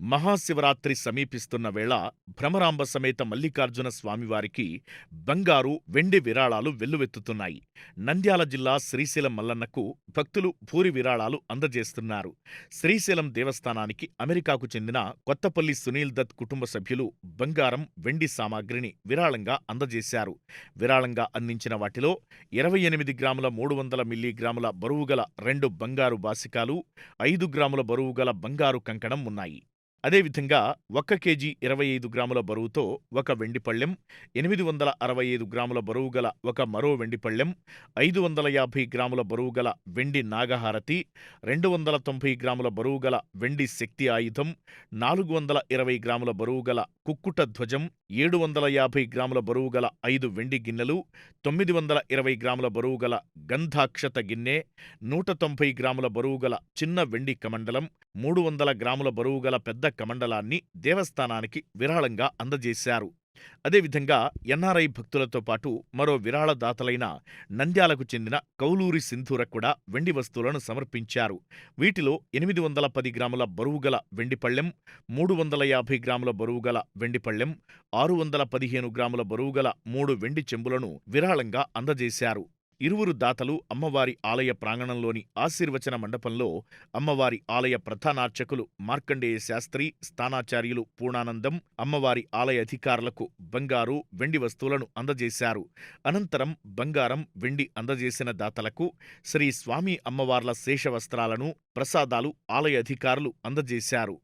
మహాశివరాత్రి సమీపిస్తున్న వేళ భ్రమరాంబ సమేత మల్లికార్జున స్వామివారికి బంగారు వెండి విరాళాలు వెల్లువెత్తుతున్నాయి. నంద్యాల జిల్లా శ్రీశైలం మల్లన్నకు భక్తులు భూరి విరాళాలు అందజేస్తున్నారు. శ్రీశైలం దేవస్థానానికి అమెరికాకు చెందిన కొత్తపల్లి సునీల్ దత్ కుటుంబ సభ్యులు బంగారం వెండి సామాగ్రిని విరాళంగా అందజేశారు. విరాళంగా అందించిన వాటిలో ఇరవై ఎనిమిది గ్రాముల మూడు వందల మిల్లీగ్రాముల బరువుగల రెండు బంగారు బాసికాలు ఐదు గ్రాముల బరువుగల బంగారు కంకణం ఉన్నాయి. అదేవిధంగా ఒక్క కేజీ ఇరవై ఐదు గ్రాముల బరువుతో ఒక వెండిపళ్ళెం ఎనిమిది వందల అరవై ఐదు గ్రాముల బరువు గల ఒక మరో వెండిపళ్ళెం ఐదు వందల యాభై గ్రాముల బరువు గల వెండి నాగహారతి రెండు వందల తొంభై గ్రాముల బరువుగల వెండి శక్తి ఆయుధం నాలుగు వందల ఇరవై గ్రాముల బరువుగల కుక్కుట ధ్వజం ఏడు వందల యాభై గ్రాముల బరువుగల ఐదు వెండి గిన్నెలు తొమ్మిది వందల ఇరవై గ్రాముల బరువుగల గంధాక్షత గిన్నె నూట తొంభై గ్రాముల బరువు గల చిన్న వెండి కమండలం మూడు వందల గ్రాముల బరువుగల పెద్ద కమండలాన్ని దేవస్థానానికి విరాళంగా అందజేశారు. అదేవిధంగా ఎన్ఆర్ఐ భక్తులతో పాటు మరో విరాళదాతలైన నంద్యాలకు చెందిన కౌలూరి సింధూర కూడా వెండి వస్తువులను సమర్పించారు. వీటిలో ఎనిమిది వందల పది గ్రాముల బరువుగల వెండిపళ్ళెం మూడు వందల యాభై గ్రాముల బరువుగల వెండిపళ్ళెం ఆరు వందల పదిహేను గ్రాముల బరువుగల మూడు వెండి చెంబులను విరాళంగా అందజేశారు. ఇరువురు దాతలు అమ్మవారి ఆలయ ప్రాంగణంలోని ఆశీర్వచన మండపంలో అమ్మవారి ఆలయ ప్రధానార్చకులు మార్కండేయ శాస్త్రి స్థానాచార్యులు పూర్ణానందం అమ్మవారి ఆలయ అధికారులకు బంగారు వెండి వస్తువులను అందజేశారు. అనంతరం బంగారం వెండి అందజేసిన దాతలకు శ్రీ స్వామి అమ్మవార్ల శేషవస్త్రాలను ప్రసాదాలు ఆలయ అధికారులు అందజేశారు.